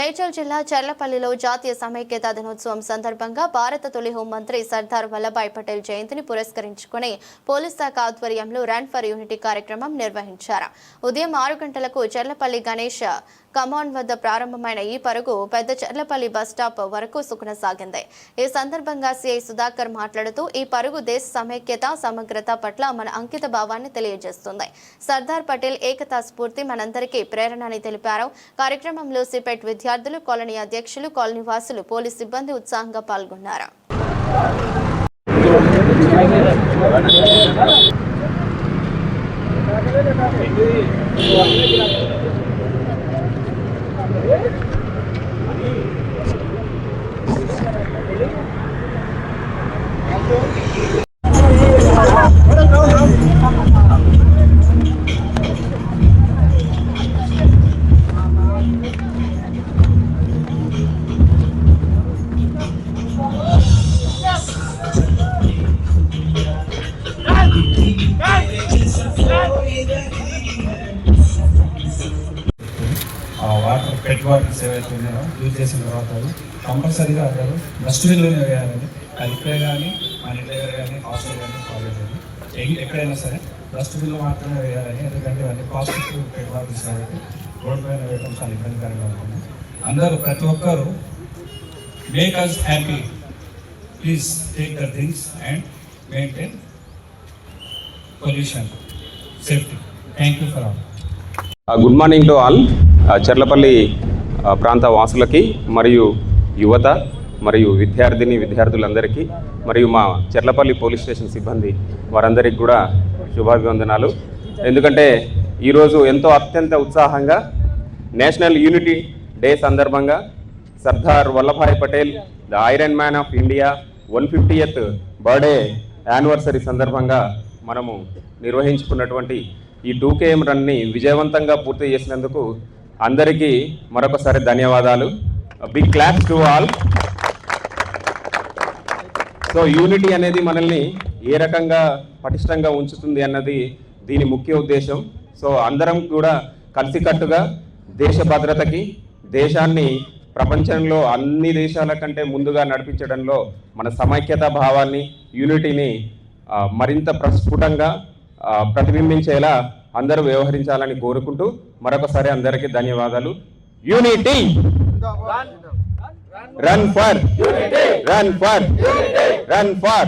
మేడ్చల్ జిల్లా చర్లపల్లిలో జాతీయ సమైక్యత దినోత్సవం సందర్భంగా భారత తొలి హోంమంత్రి సర్దార్ వల్లభాయ్ పటేల్ జయంతిని పురస్కరించుకుని పోలీస్ శాఖ ఆధ్వర్యంలో రన్ ఫర్ యూనిటీ కార్యక్రమం నిర్వహించారు. ఉదయం ఆరు గంటలకు చర్లపల్లి గణేష్ కమాండ్ వద్ద ప్రారంభమైన ఈ పరుగు పెద్ద చర్లపల్లి బస్ స్టాప్ వరకు సాగింది ఈ సందర్భంగా సిఐ సుధాకర్ మాట్లాడుతూ ఈ పరుగు దేశ సమైక్యత సమగ్రత పట్ల మన అంకిత భావాన్ని తెలియజేస్తుంది. సర్దార్ పటేల్ ఏకతా స్ఫూర్తి మనందరికీ ప్రేరణ అని తెలిపారు. కార్యక్రమంలో సిపెట్ విద్య విద్యార్థులు కాలనీ అధ్యక్షులు కాలనీ వాసులు పోలీస్ సిబ్బంది ఉత్సాహంగా పాల్గొన్నారు. ఆ వాటర్ పెట్ వాటర్స్ ఏవైతే ఉన్నాయో యూజ్ చేసిన తర్వాత కంపల్సరీగా అక్కడ డస్ట్బిన్లోనే వేయాలండి. అది ఇక్కడే కానీ మన ఇంటి దగ్గర కానీ హాస్టల్ కానీ కాలేజ్ కానీ. ఎక్కడైనా సరే డస్ట్బిన్లో మాత్రమే వేయాలని ఎందుకంటే అన్ని ప్లాస్టిక్ పెట్ వాటర్స్ కాబట్టి రోడ్ పైన వేయడం చాలా ఇబ్బందికరంగా ఉంటుంది. అందరూ ప్రతి ఒక్కరు make us happy please take the things and maintain pollution safety thank you for all good morning to all Cherlapalli ప్రాంత వాసులకి మరియు యువత మరియు విద్యార్థిని విద్యార్థులందరికీ మరియు మా చర్లపల్లి పోలీస్ స్టేషన్ సిబ్బంది వారందరికీ కూడా శుభాభివందనాలు. ఎందుకంటే ఈరోజు ఎంతో అత్యంత ఉత్సాహంగా నేషనల్ యూనిటీ డే సందర్భంగా Sardar Vallabhbhai Patel the iron man of India one fiftieth birthday anniversary సందర్భంగా మనము నిర్వహించుకున్నటువంటి ఈ టూకేఎం రన్ని విజయవంతంగా పూర్తి చేసినందుకు అందరికీ మరొకసారి ధన్యవాదాలు. Big claps to all so unity అనేది మనల్ని ఏ రకంగా పటిష్టంగా ఉంచుతుంది అన్నది దీని ముఖ్య ఉద్దేశం. సో అందరం కూడా కలిసికట్టుగా దేశ భద్రతకి దేశాన్ని ప్రపంచంలో అన్ని దేశాల కంటే ముందుగా నడిపించడంలో మన సమైక్యత భావాన్ని యూనిటీని మరింత ప్రస్ఫుటంగా ప్రతిబింబించేలా అందరూ వ్యవహరించాలని కోరుకుంటూ మరొకసారి అందరికీ ధన్యవాదాలు. Unity run for run for run for